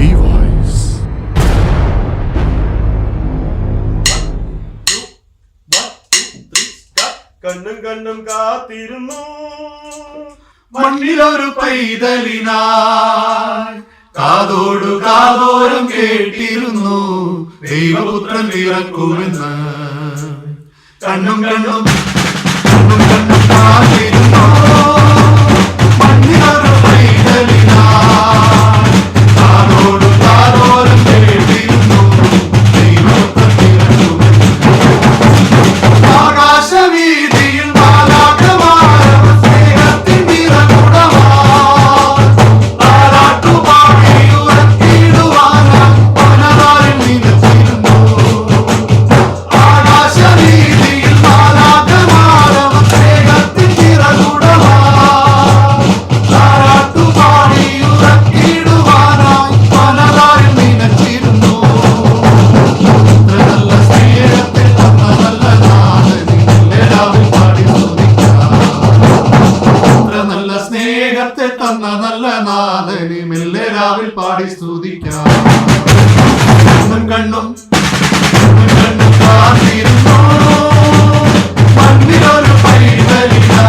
device. കണ്ണും കണ്ണും കാത്തിരുന്നു. മണ്ണിലൊരു പൈതലിനായി കാതോടു കാതോരം കേട്ടിരുന്നു. ദൈവപുത്രൻ പിറക്കുമെന്ന്. കണ്ണും കണ്ണും കണ്ണും കണ്ണും കാത്തിരുന്നു. നാഥനെ മെല്ലെ രാവിൽ പാടി സ്തുതിക്കാം. കണ്ണും കണ്ണും കണ്ണും മണ്ണിലൊരു പൈതലിതാ.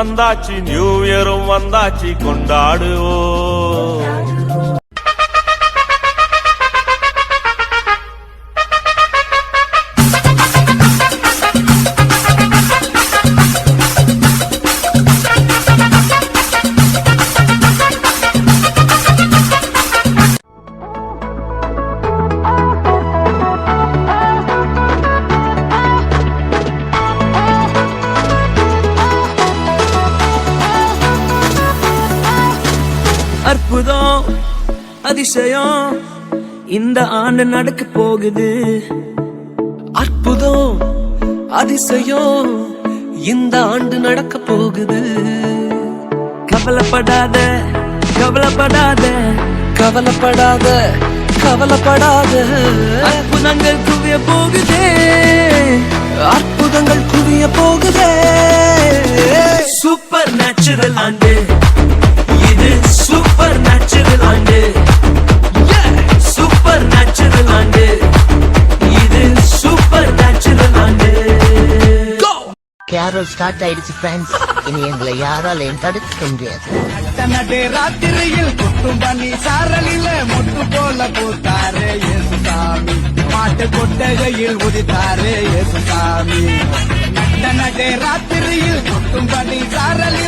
வந்தாச்சு நியூ இயரும் வந்தாச்சு கொண்டாடுவோம். அதிசயம். இந்த ஆண்டு நடக்க போகுது. அற்புதம் அதிசயம். இந்த ஆண்டு நடக்க போகுது. கவலைப்படாத கவலைப்படாத கவலைப்படாத கவலைப்படாத. அற்புதங்கள் குவிய போகுதே. அற்புதங்கள் குவிய போகுதே. சூப்பர் நேச்சுரல் ஆண்டு. கேரல் ஸ்டார்ட் ஆயிடுச்சு ஃப்ரெண்ட்ஸ் இனி எங்களை யாராலையும் தடுக்க முடியாது? தன்னடே ராத்திரியில் குட்டும் பண்ணி சாரலில முட்டு போல பூத்தாரே இயேசுசாமி. மாட்டு கொட்டகையில் உதித்தாரே இயேசுசாமி. தன்னடே ராத்திரியில் குட்டும் பண்ணி சாரலில்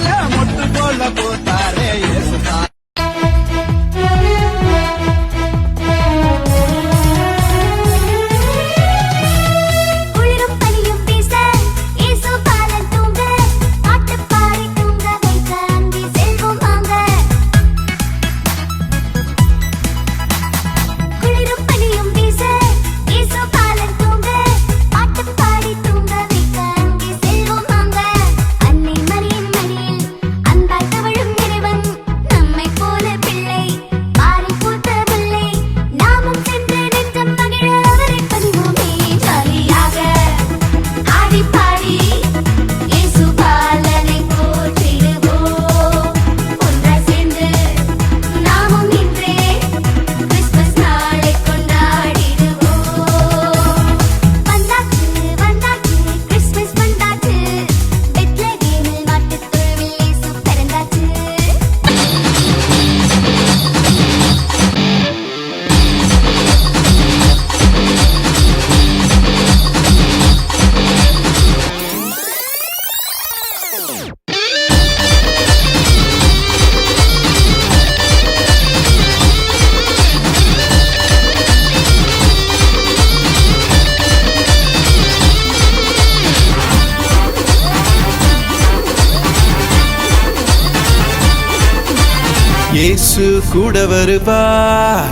இயேசு கூட வருவார்.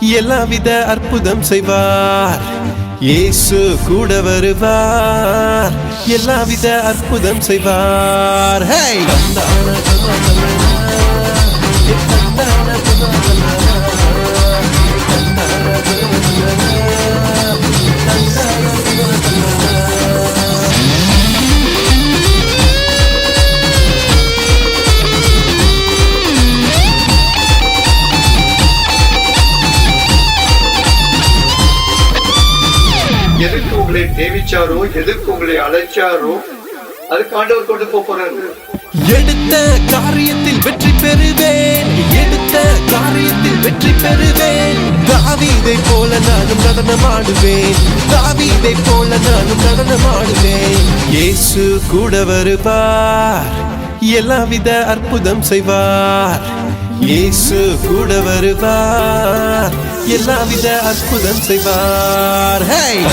எல்லாவித அற்புதம் செய்வார். இயேசு கூட வருவார். எல்லாவித அற்புதம் செய்வார். ஹே உங்களை நியமிச்சாரோ எதுக்கு உங்களை அழைச்சாரோ அதுக்கு ஆண்டவர் கொண்டு போறாரு. எடுத்த காரியத்தில் வெற்றி பெறுவேன். எடுத்த காரியத்தில் வெற்றி பெறுவேன். தாவீதை போல நானும் நடனமாடுவேன் தாவீதை போல நானும் நடனமாடுவேன் இயேசு கூட வருவார். எல்லாவித அற்புதம் செய்வார். இயேசு கூட வருவார். எல்லாவித அற்புதம் செய்வார். ஹே